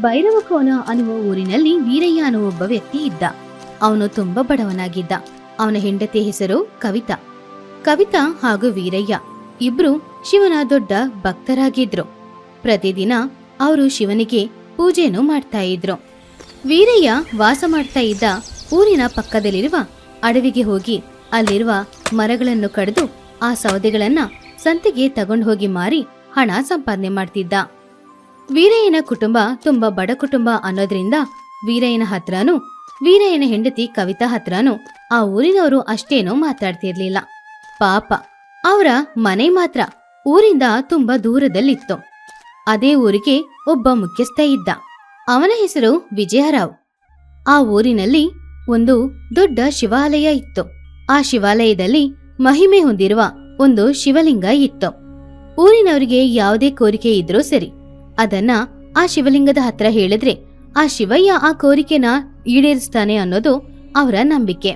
ಭೈರವಕೋನ ಅನ್ನುವ ಊರಿನಲ್ಲಿ ವೀರಯ್ಯ ಅನ್ನುವ ಒಬ್ಬ ವ್ಯಕ್ತಿ ಇದ್ದ. ಅವನು ತುಂಬಾ ಬಡವನಾಗಿದ್ದ. ಅವನ ಹೆಂಡತಿ ಹೆಸರು ಕವಿತಾ. ಕವಿತಾ ಹಾಗೂ ವೀರಯ್ಯ ಇಬ್ರು ಶಿವನ ದೊಡ್ಡ ಭಕ್ತರಾಗಿದ್ರು. ಪ್ರತಿದಿನ ಅವರು ಶಿವನಿಗೆ ಪೂಜೆಯನ್ನು ಮಾಡ್ತಾ ಇದ್ರು. ವೀರಯ್ಯ ವಾಸ ಮಾಡ್ತಾ ಇದ್ದ ಊರಿನ ಪಕ್ಕದಲ್ಲಿರುವ ಅಡವಿಗೆ ಹೋಗಿ ಅಲ್ಲಿರುವ ಮರಗಳನ್ನು ಕಡಿದು ಆ ಸೌದೆಗಳನ್ನ ಸಂತೆಗೆ ತಗೊಂಡು ಹೋಗಿ ಮಾರಿ ಹಣ ಸಂಪಾದನೆ ಮಾಡ್ತಿದ್ದ. ವೀರಯ್ಯನ ಕುಟುಂಬ ತುಂಬಾ ಬಡ ಕುಟುಂಬ ಅನ್ನೋದ್ರಿಂದ ವೀರಯ್ಯನ ಹತ್ರನೂ, ವೀರಯ್ಯನ ಹೆಂಡತಿ ಕವಿತಾ ಹತ್ರನೂ ಆ ಊರಿನವರು ಅಷ್ಟೇನೋ ಮಾತಾಡ್ತಿರ್ಲಿಲ್ಲ. ಪಾಪ, ಅವರ ಮನೆ ಮಾತ್ರ ಊರಿಂದ ತುಂಬಾ ದೂರದಲ್ಲಿತ್ತು. ಅದೇ ಊರಿಗೆ ಒಬ್ಬ ಮುಖ್ಯಸ್ಥ ಇದ್ದ. ಅವನ ಹೆಸರು ವಿಜಯರಾವ್. ಆ ಊರಿನಲ್ಲಿ ಒಂದು ದೊಡ್ಡ ಶಿವಾಲಯ ಇತ್ತು. ಆ ಶಿವಾಲಯದಲ್ಲಿ ಮಹಿಮೆ ಹೊಂದಿರುವ ಒಂದು ಶಿವಲಿಂಗ ಇತ್ತು. ಊರಿನವರಿಗೆ ಯಾವುದೇ ಕೋರಿಕೆ ಇದ್ರೂ ಸರಿ. ಅದನ್ನ ಆ ಶಿವಲಿಂಗದ ಹತ್ರ ಹೇಳಿದ್ರೆ ಆ ಶಿವಯ್ಯ ಆ ಕೋರಿಕೆನ ಈಡೇರಿಸ್ತಾನೆ ಅನ್ನೋದು ಅವರ ನಂಬಿಕೆ.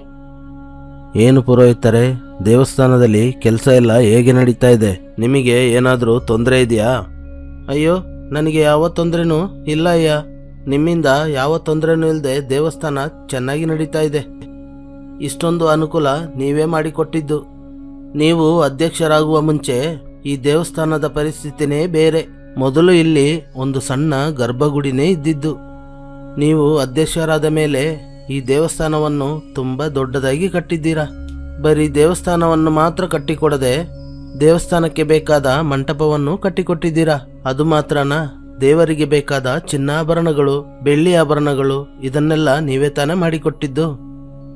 ಏನು ಪುರೋಹಿತರೆ, ದೇವಸ್ಥಾನದಲ್ಲಿ ಕೆಲಸ ಎಲ್ಲ ಹೇಗೆ ನಡೀತಾ ಇದೆ? ನಿಮಗೆ ಏನಾದರೂ ತೊಂದರೆ ಇದೆಯಾ? ಅಯ್ಯೋ, ನನಗೆ ಯಾವ ತೊಂದರೆನೂ ಇಲ್ಲ ಅಯ್ಯ. ನಿಮ್ಮಿಂದ ಯಾವ ತೊಂದರೆನೂ ಇಲ್ಲದೆ ದೇವಸ್ಥಾನ ಚೆನ್ನಾಗಿ ನಡೀತಾ ಇದೆ. ಇಷ್ಟೊಂದು ಅನುಕೂಲ ನೀವೇ ಮಾಡಿಕೊಟ್ಟಿದ್ದು. ನೀವು ಅಧ್ಯಕ್ಷರಾಗುವ ಮುಂಚೆ ಈ ದೇವಸ್ಥಾನದ ಪರಿಸ್ಥಿತಿನೇ ಬೇರೆ. ಮೊದಲು ಇಲ್ಲಿ ಒಂದು ಸಣ್ಣ ಗರ್ಭಗುಡಿನೇ ಇದ್ದಿದ್ದು. ನೀವು ಅಧ್ಯಕ್ಷರಾದ ಮೇಲೆ ಈ ದೇವಸ್ಥಾನವನ್ನು ತುಂಬ ದೊಡ್ಡದಾಗಿ ಕಟ್ಟಿದ್ದೀರಾ? ಬರೀ ದೇವಸ್ಥಾನವನ್ನು ಮಾತ್ರ ಕಟ್ಟಿಕೊಡದೆ ದೇವಸ್ಥಾನಕ್ಕೆ ಬೇಕಾದ ಮಂಟಪವನ್ನು ಕಟ್ಟಿಕೊಟ್ಟಿದ್ದೀರಾ? ಅದು ಮಾತ್ರನಾ? ದೇವರಿಗೆ ಬೇಕಾದ ಚಿನ್ನಾಭರಣಗಳು, ಬೆಳ್ಳಿ ಆಭರಣಗಳು, ಇದನ್ನೆಲ್ಲ ನೀವೇ ತಾನೇ ಮಾಡಿಕೊಟ್ಟಿದ್ದು.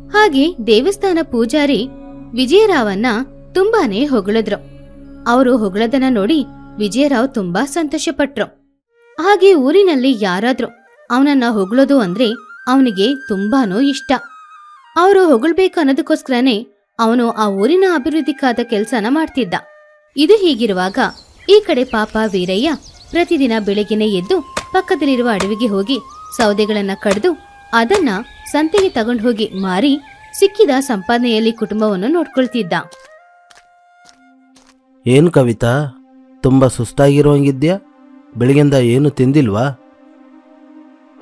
ಹಾಗೆ ದೇವಸ್ಥಾನ ಪೂಜಾರಿ ವಿಜಯರಾವನ್ನ ತುಂಬಾನೇ ಹೊಗಳಿದ್ರು. ಅವರು ಹೊಗಳದನ್ನ ನೋಡಿ ವಿಜಯರಾವ್ ತುಂಬಾ ಸಂತೋಷಪಟ್ರು. ಹಾಗೆ ಊರಿನಲ್ಲಿ ಯಾರಾದ್ರೂ ಅವನನ್ನ ಹೊಗಳೋದು ಅಂದ್ರೆ ಅವನಿಗೆ ತುಂಬಾನೂ ಇಷ್ಟ. ಅವರು ಹೊಗಳ್ಬೇಕು ಅನ್ನೋದಕ್ಕೋಸ್ಕರನೇ ಅವನು ಆ ಊರಿನ ಅಭಿವೃದ್ಧಿಕಾದ ಕೆಲಸನ ಮಾಡ್ತಿದ್ದ. ಇದು ಹೀಗಿರುವಾಗ ಈ ಕಡೆ ಪಾಪ ವೀರಯ್ಯ ಪ್ರತಿದಿನ ಬೆಳಗ್ಗೆನೆ ಎದ್ದು ಪಕ್ಕದಲ್ಲಿರುವ ಅಡವಿಗೆ ಹೋಗಿ ಸೌದೆಗಳನ್ನ ಕಡಿದು ಅದನ್ನ ಸಂತೆಗೆ ತಗೊಂಡು ಹೋಗಿ ಮಾರಿ ಸಿಕ್ಕಿದ ಸಂಪಾದನೆಯಲ್ಲಿ ಕುಟುಂಬವನ್ನು ನೋಡ್ಕೊಳ್ತಿದ್ದ. ಏನು ಕವಿತಾ? ತುಂಬ ಸುಸ್ತಾಗಿರೋಂಗಿದ್ಯಾ? ಬೆಳಗಿಂದ ಏನು ತಿಂದಿಲ್ವಾ?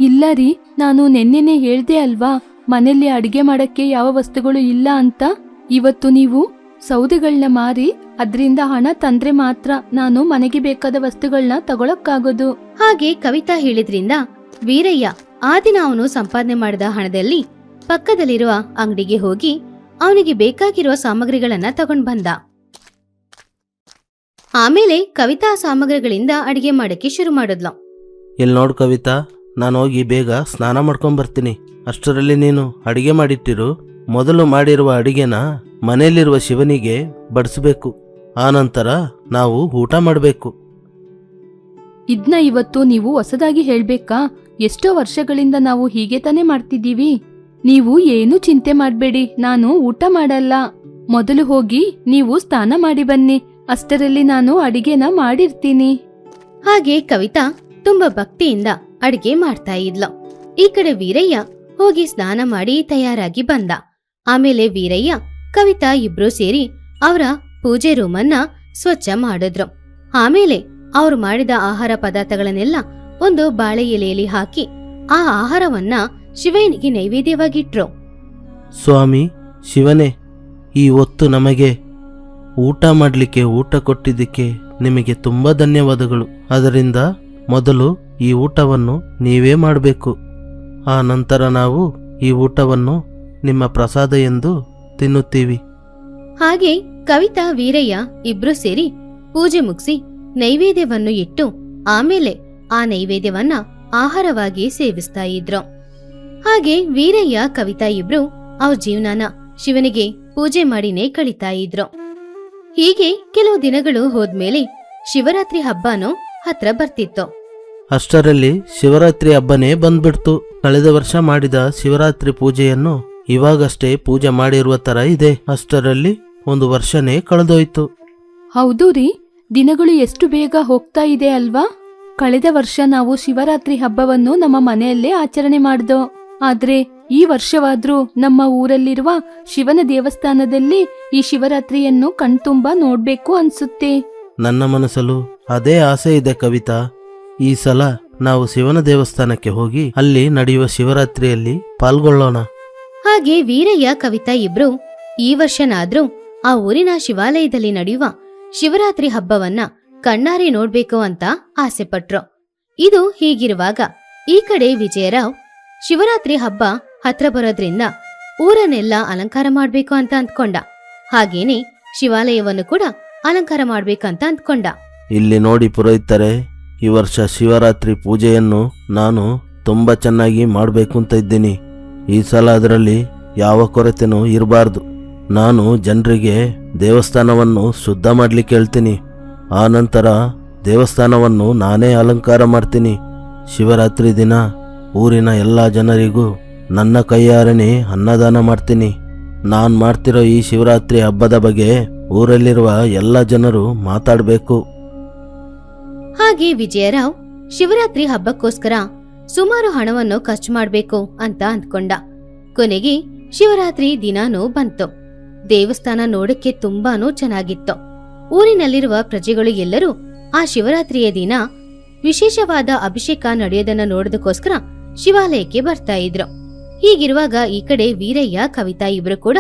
ಇಲ್ಲ ರೀ ನಾನು ನೆನ್ನೆನೆ ಹೇಳ್ದೆ ಅಲ್ವಾ ಮನೆಯಲ್ಲಿ ಅಡಿಗೆ ಮಾಡಕ್ಕೆ ಯಾವ ವಸ್ತುಗಳು ಇಲ್ಲ ಅಂತ? ಇವತ್ತು ನೀವು ಸೌದೆಗಳನ್ನ ಮಾರಿ ಅದರಿಂದ ಹಣ ತಂದ್ರೆ ಮಾತ್ರ ನಾನು ಮನೆಗೆ ಬೇಕಾದ ವಸ್ತುಗಳನ್ನ ತಗೊಳಕ್ಕಾಗೋದು. ಹಾಗೆ ಕವಿತಾ ಹೇಳಿದ್ರಿಂದ ವೀರಯ್ಯ ಆ ದಿನ ಅವನು ಸಂಪಾದನೆ ಮಾಡಿದ ಹಣದಲ್ಲಿ ಪಕ್ಕದಲ್ಲಿರುವ ಅಂಗಡಿಗೆ ಹೋಗಿ ಅವನಿಗೆ ಬೇಕಾಗಿರುವ ಸಾಮಗ್ರಿಗಳನ್ನ ತಗೊಂಡ್ ಬಂದ. ಆಮೇಲೆ ಕವಿತಾ ಸಾಮಗ್ರಿಗಳಿಂದ ಅಡಿಗೆ ಮಾಡಕ್ಕೆ ಶುರು ಮಾಡಿದ್ಲು. ಇಲ್ಲಿ ನೋಡು ಕವಿತಾ ನಾನು ಹೋಗಿ ಬೇಗ ಸ್ನಾನ ಮಾಡ್ಕೊಂಬರ್ತೀನಿ ಅಷ್ಟರಲ್ಲಿ ನೀನು ಅಡಿಗೆ ಮಾಡಿಟ್ಟಿರು. ಮೊದಲು ಮಾಡಿರುವ ಅಡಿಗೆನ ಮನೆಯಲ್ಲಿರುವ ಶಿವನಿಗೆ ಬಡಿಸಬೇಕು. ಆನಂತರ ನಾವು ಊಟ ಮಾಡಬೇಕು. ಇದ್ನ ಇವತ್ತು ನೀವು ಹೊಸದಾಗಿ ಹೇಳ್ಬೇಕಾ? ಎಷ್ಟೋ ವರ್ಷಗಳಿಂದ ನಾವು ಹೀಗೆ ತಾನೇ ಮಾಡ್ತಿದ್ದೀವಿ. ನೀವು ಏನು ಚಿಂತೆ ಮಾಡಬೇಡಿ ನಾನು ಊಟ ಮಾಡಲ್ಲ. ಮೊದಲು ಹೋಗಿ ನೀವು ಸ್ನಾನ ಮಾಡಿ ಬನ್ನಿ. ಅಷ್ಟರಲ್ಲಿ ನಾನು ಅಡಿಗೆನ ಮಾಡಿರ್ತೀನಿ. ಹಾಗೆ ಕವಿತಾ ತುಂಬಾ ಭಕ್ತಿಯಿಂದ ಅಡಿಗೆ ಮಾಡ್ತಾ ಇದ್ಲು. ಈ ಕಡೆ ವೀರಯ್ಯ ಹೋಗಿ ಸ್ನಾನ ಮಾಡಿ ತಯಾರಾಗಿ ಬಂದ. ಆಮೇಲೆ ವೀರಯ್ಯ ಕವಿತಾ ಇಬ್ರು ಸೇರಿ ಅವರ ಪೂಜೆ ರೂಮನ್ನ ಸ್ವಚ್ಛ ಮಾಡಿದ್ರು. ಆಮೇಲೆ ಅವ್ರು ಮಾಡಿದ ಆಹಾರ ಪದಾರ್ಥಗಳನ್ನೆಲ್ಲ ಒಂದು ಬಾಳೆ ಎಲೆಯಲ್ಲಿ ಹಾಕಿ ಆ ಆಹಾರವನ್ನ ಶಿವನಿಗೆ ನೈವೇದ್ಯವಾಗಿಟ್ರು. ಸ್ವಾಮಿ ಶಿವನೇ ಈ ಹೊತ್ತು ನಮಗೆ ಊಟ ಮಾಡಲಿಕ್ಕೆ, ಊಟ ಕೊಟ್ಟಿದ್ದಕ್ಕೆ ನಿಮಗೆ ತುಂಬ ಧನ್ಯವಾದಗಳು. ಅದರಿಂದ ಮೊದಲು ಈ ಊಟವನ್ನು ನೀವೇ ಮಾಡಬೇಕು. ಆ ನಂತರ ನಾವು ಈ ಊಟವನ್ನು ನಿಮ್ಮ ಪ್ರಸಾದ ಎಂದು ತಿನ್ನುತ್ತೀವಿ. ಹಾಗೆ ಕವಿತಾ, ವೀರಯ್ಯ ಇಬ್ರು ಸೇರಿ ಪೂಜೆ ಮುಗಿಸಿ ನೈವೇದ್ಯವನ್ನು ಇಟ್ಟು ಆಮೇಲೆ ಆ ನೈವೇದ್ಯವನ್ನ ಆಹಾರವಾಗಿ ಸೇವಿಸ್ತಾ ಇದ್ರು. ಹಾಗೆ ವೀರಯ್ಯ, ಕವಿತಾ ಇಬ್ರು ಅವ್ರ ಜೀವನಾನ ಶಿವನಿಗೆ ಪೂಜೆ ಮಾಡಿನೇ ಕಳಿತಾ ಇದ್ರು. ಹೀಗೆ ಕೆಲವು ದಿನಗಳು ಹೋದ್ಮೇಲೆ ಶಿವರಾತ್ರಿ ಹಬ್ಬನೂ ಹತ್ರ ಬರ್ತಿತ್ತು. ಅಷ್ಟರಲ್ಲಿ ಶಿವರಾತ್ರಿ ಹಬ್ಬನೇ ಬಂದ್ಬಿಡ್ತು. ಕಳೆದ ವರ್ಷ ಮಾಡಿದ ಶಿವರಾತ್ರಿ ಪೂಜೆಯನ್ನು ಇವಾಗಷ್ಟೇ ಪೂಜೆ ಮಾಡಿರುವ ತರ ಇದೆ. ಅಷ್ಟರಲ್ಲಿ ಒಂದು ವರ್ಷನೇ ಕಳೆದೋಯ್ತು. ಹೌದು ರೀ ದಿನಗಳು ಎಷ್ಟು ಬೇಗ ಹೋಗ್ತಾ ಇದೆ ಅಲ್ವಾ? ಕಳೆದ ವರ್ಷ ನಾವು ಶಿವರಾತ್ರಿ ಹಬ್ಬವನ್ನು ನಮ್ಮ ಮನೆಯಲ್ಲೇ ಆಚರಣೆ ಮಾಡ್ದೋ. ಆದ್ರೆ ಈ ವರ್ಷವಾದ್ರೂ ನಮ್ಮ ಊರಲ್ಲಿರುವ ಶಿವನ ದೇವಸ್ಥಾನದಲ್ಲಿ ಈ ಶಿವರಾತ್ರಿಯನ್ನು ಕಣ್ತುಂಬ ನೋಡ್ಬೇಕು ಅನ್ಸುತ್ತೆ. ನನ್ನ ಮನಸ್ಸಲ್ಲೂ ಅದೇ ಆಸೆ ಇದೆ ಕವಿತಾ. ಈ ಸಲ ನಾವು ಶಿವನ ದೇವಸ್ಥಾನಕ್ಕೆ ಹೋಗಿ ಅಲ್ಲಿ ನಡೆಯುವ ಶಿವರಾತ್ರಿಯಲ್ಲಿ ಪಾಲ್ಗೊಳ್ಳೋಣ. ಹಾಗೆ ವೀರಯ್ಯ ಕವಿತಾ ಇಬ್ರು ಈ ವರ್ಷನಾದ್ರೂ ಆ ಊರಿನ ಶಿವಾಲಯದಲ್ಲಿ ನಡೆಯುವ ಶಿವರಾತ್ರಿ ಹಬ್ಬವನ್ನ ಕಣ್ಣಾರೆ ನೋಡ್ಬೇಕು ಅಂತ ಆಸೆ ಪಟ್ರು ಇದು ಹೀಗಿರುವಾಗ ಈ ಕಡೆ ವಿಜಯರಾವ್ ಶಿವರಾತ್ರಿ ಹಬ್ಬ ಹತ್ರ ಬರೋದ್ರಿಂದ ಊರನ್ನೆಲ್ಲ ಅಲಂಕಾರ ಮಾಡ್ಬೇಕು ಅಂತ ಅಂದ್ಕೊಂಡ. ಹಾಗೇನೆ ಶಿವಾಲಯವನ್ನು ಕೂಡ ಅಲಂಕಾರ ಮಾಡ್ಬೇಕಂತ ಅಂದ್ಕೊಂಡ. ಇಲ್ಲಿ ನೋಡಿ ಪುರೋಹಿತರೆ, ಈ ವರ್ಷ ಶಿವರಾತ್ರಿ ಪೂಜೆಯನ್ನು ನಾನು ತುಂಬ ಚೆನ್ನಾಗಿ ಮಾಡಬೇಕು ಅಂತ ಇದ್ದೀನಿ. ಈ ಸಲ ಅದರಲ್ಲಿ ಯಾವ ಕೊರತೆನೂ ಇರಬಾರ್ದು. ನಾನು ಜನರಿಗೆ ದೇವಸ್ಥಾನವನ್ನು ಶುದ್ಧ ಮಾಡಲಿಕ್ಕೆ ಹೇಳ್ತೀನಿ. ಆ ನಂತರ ದೇವಸ್ಥಾನವನ್ನು ನಾನೇ ಅಲಂಕಾರ ಮಾಡ್ತೀನಿ. ಶಿವರಾತ್ರಿ ದಿನ ಊರಿನ ಎಲ್ಲ ಜನರಿಗೂ ನನ್ನ ಕೈಯಾರನೆ ಅನ್ನದಾನ ಮಾಡ್ತೀನಿ. ನಾನು ಮಾಡ್ತಿರೋ ಈ ಶಿವರಾತ್ರಿ ಹಬ್ಬದ ಬಗ್ಗೆ ಊರಲ್ಲಿರುವ ಎಲ್ಲ ಜನರು ಮಾತಾಡಬೇಕು. ಹಾಗೆ ವಿಜಯರಾವ್ ಶಿವರಾತ್ರಿ ಹಬ್ಬಕ್ಕೋಸ್ಕರ ಸುಮಾರು ಹಣವನ್ನು ಖರ್ಚು ಮಾಡಬೇಕು ಅಂತ ಅಂದ್ಕೊಂಡ. ಕೊನೆಗೆ ಶಿವರಾತ್ರಿ ದಿನಾನೂ ಬಂತು. ದೇವಸ್ಥಾನ ನೋಡಕ್ಕೆ ತುಂಬಾನೂ ಚೆನ್ನಾಗಿತ್ತು. ಊರಿನಲ್ಲಿರುವ ಪ್ರಜೆಗಳು ಎಲ್ಲರೂ ಆ ಶಿವರಾತ್ರಿಯ ದಿನ ವಿಶೇಷವಾದ ಅಭಿಷೇಕ ನಡೆಯೋದನ್ನ ನೋಡೋದಕ್ಕೋಸ್ಕರ ಶಿವಾಲಯಕ್ಕೆ ಬರ್ತಾ ಇದ್ರು. ಹೀಗಿರುವಾಗ ಈ ಕಡೆ ವೀರಯ್ಯ, ಕವಿತಾ ಇಬ್ರು ಕೂಡ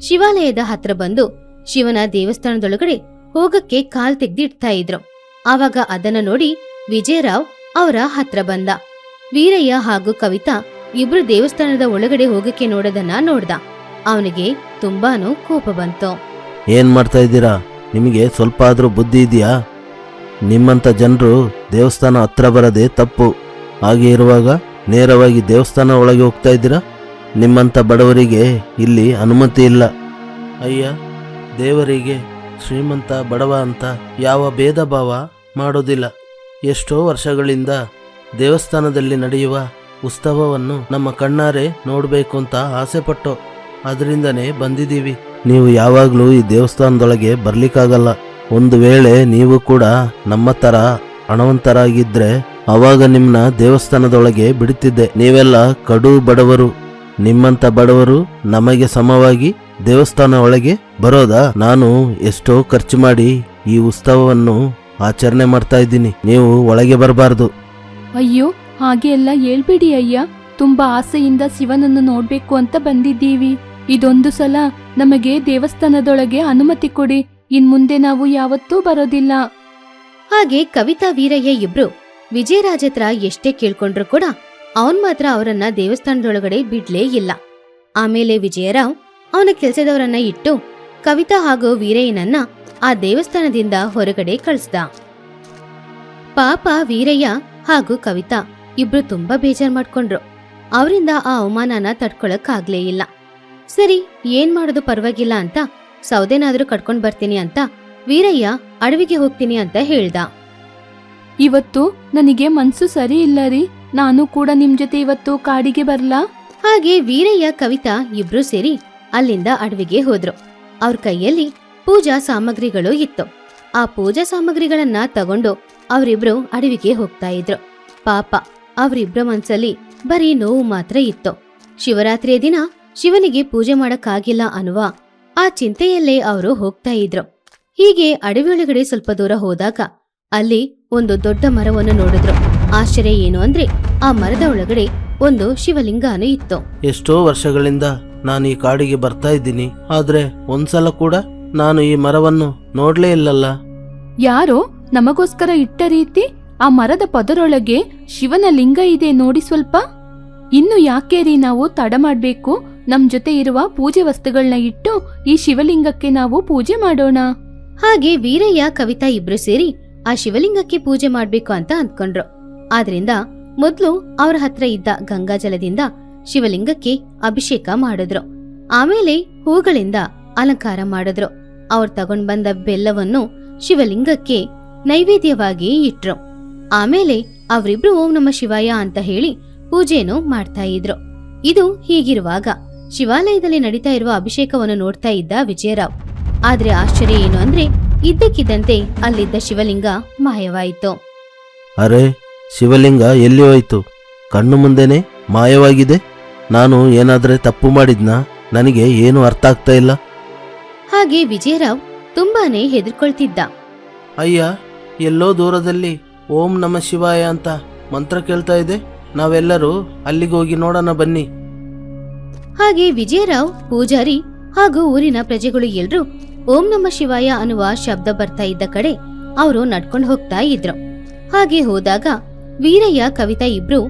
ಶಿವಾಲಯದ ಹತ್ರ ಬಂದು ಶಿವನ ದೇವಸ್ಥಾನದೊಳಗಡೆ ಹೋಗಕ್ಕೆ ಕಾಲ್ ತೆಗ್ದಿಡ್ತಾ ಇದ್ರು. ಆವಾಗ ಅದನ್ನ ನೋಡಿ ವಿಜಯರಾವ್ ಅವರ ಹತ್ರ ಬಂದ. ವೀರಯ್ಯ ಹಾಗೂ ಕವಿತಾ ಇಬ್ರು ದೇವಸ್ಥಾನದ ಒಳಗಡೆ ಹೋಗಕ್ಕೆ ನೋಡೋದನ್ನ ನೋಡ್ದ. ಅವನಿಗೆ ತುಂಬಾನು ಕೋಪ ಬಂತು. ಏನ್ ಮಾಡ್ತಾ ಇದ್ದೀರಾ? ನಿಮಗೆ ಸ್ವಲ್ಪ ಆದ್ರೂ ಬುದ್ಧಿ ಇದೆಯಾ? ನಿಮ್ಮಂತ ಜನರು ದೇವಸ್ಥಾನ ಹತ್ರ ಬರದೆ ತಪ್ಪು. ಹಾಗೆ ಇರುವಾಗ? ನೇರವಾಗಿ ದೇವಸ್ಥಾನ ಒಳಗೆ ಹೋಗ್ತಾ ಇದ್ದೀರಾ? ನಿಮ್ಮಂಥ ಬಡವರಿಗೆ ಇಲ್ಲಿ ಅನುಮತಿ ಇಲ್ಲ. ಅಯ್ಯ, ದೇವರಿಗೆ ಶ್ರೀಮಂತ ಬಡವ ಅಂತ ಯಾವ ಭೇದ ಭಾವ ಮಾಡೋದಿಲ್ಲ. ಎಷ್ಟೋ ವರ್ಷಗಳಿಂದ ದೇವಸ್ಥಾನದಲ್ಲಿ ನಡೆಯುವ ಉತ್ಸವವನ್ನು ನಮ್ಮ ಕಣ್ಣಾರೆ ನೋಡಬೇಕು ಅಂತ ಆಸೆಪಟ್ಟು ಅದರಿಂದನೇ ಬಂದಿದ್ದೀವಿ. ನೀವು ಯಾವಾಗಲೂ ಈ ದೇವಸ್ಥಾನದೊಳಗೆ ಬರ್ಲಿಕ್ಕಾಗಲ್ಲ. ಒಂದು ವೇಳೆ ನೀವು ಕೂಡ ನಮ್ಮ ಥರ ಹಣವಂತರಾಗಿದ್ರೆ ಅವಾಗ ನಿಮ್ಮನ್ನ ದೇವಸ್ಥಾನದೊಳಗೆ ಬಿಡುತ್ತಿದ್ದೆ. ನೀವೆಲ್ಲ ಕಡು ಬಡವರು. ನಿಮ್ಮಂತ ಬಡವರು ನಮಗೆ ಸಮವಾಗಿ ದೇವಸ್ಥಾನ ಒಳಗೆ ಬರೋದಾ? ನಾನು ಎಷ್ಟೋ ಖರ್ಚು ಮಾಡಿ ಈ ಉತ್ಸವವನ್ನು ಆಚರಣೆ ಮಾಡ್ತಾ ಇದ್ದೀನಿ. ನೀವು ಒಳಗೆ ಬರಬಾರ್ದು. ಅಯ್ಯೋ ಹಾಗೆ ಎಲ್ಲ ಹೇಳ್ಬೇಡಿ ಅಯ್ಯ. ತುಂಬಾ ಆಸೆಯಿಂದ ಶಿವನನ್ನು ನೋಡ್ಬೇಕು ಅಂತ ಬಂದಿದ್ದೀವಿ. ಇದೊಂದು ಸಲ ನಮಗೆ ದೇವಸ್ಥಾನದೊಳಗೆ ಅನುಮತಿ ಕೊಡಿ. ಇನ್ ಮುಂದೆ ನಾವು ಯಾವತ್ತೂ ಬರೋದಿಲ್ಲ. ಹಾಗೆ ಕವಿತಾ ವೀರಯ್ಯ ಇಬ್ರು ವಿಜಯರಾಜ್ ಹತ್ರ ಎಷ್ಟೇ ಕೇಳ್ಕೊಂಡ್ರು ಕೂಡ ಅವನ್ ಮಾತ್ರ ಅವರನ್ನ ದೇವಸ್ಥಾನದೊಳಗಡೆ ಬಿಡ್ಲೇ ಇಲ್ಲ. ಆಮೇಲೆ ವಿಜಯರಾವ್ ಅವನ ಕೆಲಸದವರನ್ನ ಇಟ್ಟು ಕವಿತಾ ಹಾಗೂ ವೀರಯ್ಯನನ್ನ ಆ ದೇವಸ್ಥಾನದಿಂದ ಹೊರಗಡೆ ಕಳಿಸ್ದ. ಪಾಪ ವೀರಯ್ಯ ಹಾಗೂ ಕವಿತಾ ಇಬ್ರು ತುಂಬಾ ಬೇಜಾರ್ ಮಾಡ್ಕೊಂಡ್ರು. ಅವರಿಂದ ಆ ಅವಮಾನನ ತಡ್ಕೊಳಕ್ ಇಲ್ಲ. ಸರಿ, ಏನ್ ಮಾಡೋದು ಪರವಾಗಿಲ್ಲ ಅಂತ ಸೌದೆನಾದ್ರೂ ಕಟ್ಕೊಂಡ್ ಬರ್ತೀನಿ ಅಂತ ವೀರಯ್ಯ ಅಡವಿಗೆ ಹೋಗ್ತೀನಿ ಅಂತ ಹೇಳ್ದ. ಇವತ್ತು ನನಗೆ ಮನ್ಸು ಸರಿ ಇಲ್ಲ ರೀ. ನಾನು ಕೂಡ ನಿಮ್ ಜೊತೆ ಇವತ್ತು ಕಾಡಿಗೆ ಬರ್ಲಾ? ಹಾಗೆ ವೀರಯ್ಯ, ಕವಿತಾ ಇಬ್ರು ಸೇರಿ ಅಲ್ಲಿಂದ ಅಡವಿಗೆ ಹೋದ್ರು. ಅವ್ರ ಕೈಯಲ್ಲಿ ಪೂಜಾ ಸಾಮಗ್ರಿಗಳು ಇತ್ತು. ಆ ಪೂಜಾ ಸಾಮಗ್ರಿಗಳನ್ನ ತಗೊಂಡು ಅವರಿಬ್ರು ಅಡವಿಗೆ ಹೋಗ್ತಾ ಇದ್ರು. ಪಾಪ, ಅವರಿಬ್ರ ಮನ್ಸಲ್ಲಿ ಬರೀ ನೋವು ಮಾತ್ರ ಇತ್ತು. ಶಿವರಾತ್ರಿಯ ದಿನ ಶಿವನಿಗೆ ಪೂಜೆ ಮಾಡಕ್ಕಾಗಿಲ್ಲ ಅನ್ನುವ ಆ ಚಿಂತೆಯಲ್ಲೇ ಅವರು ಹೋಗ್ತಾ ಇದ್ರು. ಹೀಗೆ ಅಡವಿಯೊಳಗಡೆ ಸ್ವಲ್ಪ ದೂರ ಹೋದಾಗ ಅಲ್ಲಿ ಒಂದು ದೊಡ್ಡ ಮರವನ್ನು ನೋಡಿದ್ರು. ಆಶ್ಚರ್ಯ ಏನು ಅಂದ್ರೆ ಆ ಮರದ ಒಳಗಡೆ ಒಂದು ಶಿವಲಿಂಗನೂ ಇತ್ತು. ಎಷ್ಟೋ ವರ್ಷಗಳಿಂದ ನಾನು ಈ ಕಾಡಿಗೆ ಬರ್ತಾ ಇದ್ದೀನಿ. ಆದ್ರೆ ಒಂದ್ಸಲ ಕೂಡ ನಾನು ಈ ಮರವನ್ನು ನೋಡ್ಲೇ ಇಲ್ಲಲ್ಲ. ಯಾರೋ ನಮಗೋಸ್ಕರ ಇಟ್ಟ ರೀತಿ ಆ ಮರದ ಪದರೊಳಗೆ ಶಿವನ ಲಿಂಗ ಇದೆ ನೋಡಿ ಸ್ವಲ್ಪ. ಇನ್ನು ಯಾಕೆ ರೀ ನಾವು ತಡ ಮಾಡ್ಬೇಕು? ನಮ್ ಜೊತೆ ಇರುವ ಪೂಜೆ ವಸ್ತುಗಳನ್ನ ಇಟ್ಟು ಈ ಶಿವಲಿಂಗಕ್ಕೆ ನಾವು ಪೂಜೆ ಮಾಡೋಣ. ಹಾಗೆ ವೀರಯ್ಯ ಕವಿತಾ ಇಬ್ರು ಸೇರಿ ಆ ಶಿವಲಿಂಗಕ್ಕೆ ಪೂಜೆ ಮಾಡ್ಬೇಕು ಅಂತ ಅಂದ್ಕೊಂಡ್ರು. ಆದ್ರಿಂದ ಮೊದ್ಲು ಅವ್ರ ಹತ್ರ ಇದ್ದ ಗಂಗಾಜಲದಿಂದ ಶಿವಲಿಂಗಕ್ಕೆ ಅಭಿಷೇಕ ಮಾಡಿದ್ರು. ಆಮೇಲೆ ಹೂಗಳಿಂದ ಅಲಂಕಾರ ಮಾಡಿದ್ರು. ಅವ್ರು ತಗೊಂಡ್ ಬಂದ ಬೆಲ್ಲವನ್ನು ಶಿವಲಿಂಗಕ್ಕೆ ನೈವೇದ್ಯವಾಗಿ ಇಟ್ರು. ಆಮೇಲೆ ಅವರಿಬ್ರು ಓಂ ನಮ ಶಿವಾಯ ಅಂತ ಹೇಳಿ ಪೂಜೆಯನ್ನು ಮಾಡ್ತಾ ಇದ್ರು. ಇದು ಹೀಗಿರುವಾಗ ಶಿವಾಲಯದಲ್ಲಿ ನಡೀತಾ ಇರುವ ಅಭಿಷೇಕವನ್ನು ನೋಡ್ತಾ ಇದ್ದ ವಿಜಯರಾವ್. ಆದ್ರೆ ಆಶ್ಚರ್ಯ ಏನು ಅಂದ್ರೆ ಇದ್ದಕ್ಕಿದ್ದಂತೆ ಅಲ್ಲಿದ್ದ ಶಿವಲಿಂಗ ಮಾಯವಾಯಿತು. ಅರೆ ಶಿವಲಿಂಗ ಎಲ್ಲಿ ಹೋಯ್ತು? ಕಣ್ಣು ಮುಂದೆನೆ ಮಾಯವಾಗಿದೆ? ನಾನು ಏನಾದ್ರೆ ತಪ್ಪು ಮಾಡಿದ್ನಾ? ನನಗೆ ಏನು ಅರ್ಥ ಆಗ್ತಾ ಇಲ್ಲ. ಹಾಗೆ ವಿಜಯರಾವ್ ತುಂಬಾನೇ ಹೆದರ್ಕೊಳ್ತಿದ್ದ. ಅಯ್ಯ ಎಲ್ಲೋ ದೂರದಲ್ಲಿ ಓಂ ನಮ ಶಿವಾಯ ಅಂತ ಮಂತ್ರ ಕೇಳ್ತಾ ಇದೆ. ನಾವೆಲ್ಲರೂ ಅಲ್ಲಿಗೆ ಹೋಗಿ ನೋಡೋಣ ಬನ್ನಿ. ಹಾಗೆ ವಿಜಯರಾವ್ ಪೂಜಾರಿ ಹಾಗೂ ಊರಿನ ಪ್ರಜೆಗಳು ಎಲ್ರೂ ಓಂ ನಮ ಶಿವಾಯ ಅನ್ನುವ ಶಬ್ದ ಬರ್ತಾ ಇದ್ದ ಕಡೆ ಅವರು ನಡ್ಕೊಂಡು ಹೋಗ್ತಾ ಇದ್ರು. ಹಾಗೆ ಹೋದಾಗ ವೀರಯ್ಯ, ಕವಿತಾ ಇಬ್ರು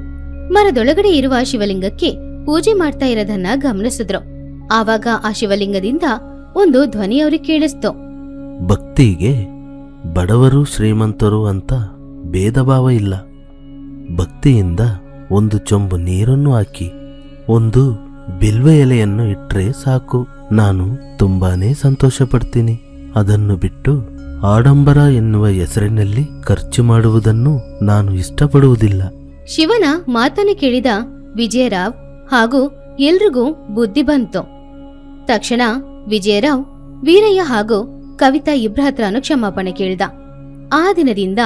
ಮರದೊಳಗಡೆ ಇರುವ ಶಿವಲಿಂಗಕ್ಕೆ ಪೂಜೆ ಮಾಡ್ತಾ ಇರೋದನ್ನ ಗಮನಿಸಿದ್ರು. ಆವಾಗ ಆ ಶಿವಲಿಂಗದಿಂದ ಒಂದು ಧ್ವನಿ ಅವ್ರಿಗೆ ಕೇಳಿಸ್ತು. ಭಕ್ತಿಗೆ ಬಡವರು ಶ್ರೀಮಂತರು ಅಂತ ಭೇದ ಭಾವ ಇಲ್ಲ. ಭಕ್ತಿಯಿಂದ ಒಂದು ಚೊಂಬು ನೀರನ್ನು ಹಾಕಿ, ಒಂದು ಬಿಲ್ವ ಎಲೆಯನ್ನು ಇಟ್ರೆ ಸಾಕು. ನಾನು ತುಂಬಾನೇ ಸಂತೋಷಪಡ್ತೀನಿ. ಅದನ್ನು ಬಿಟ್ಟು ಆಡಂಬರ ಎನ್ನುವ ಹೆಸರಿನಲ್ಲಿ ಖರ್ಚು ಮಾಡುವುದನ್ನು ನಾನು ಇಷ್ಟಪಡುವುದಿಲ್ಲ. ಶಿವನ ಮಾತನ್ನು ಕೇಳಿದ ವಿಜಯರಾವ್ ಹಾಗೂ ಎಲ್ರಿಗೂ ಬುದ್ಧಿ ಬಂತು. ತಕ್ಷಣ ವಿಜಯರಾವ್, ವೀರಯ್ಯ ಹಾಗೂ ಕವಿತಾ ಇಬ್ರ ಹತ್ರನೂ ಕ್ಷಮಾಪಣೆ ಕೇಳಿದ. ಆ ದಿನದಿಂದ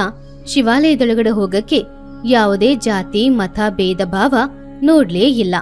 ಶಿವಾಲಯದೊಳಗಡೆ ಹೋಗಕ್ಕೆ ಯಾವುದೇ ಜಾತಿ, ಮತ, ಭೇದ, ಭಾವ ನೋಡ್ಲೇ ಇಲ್ಲ.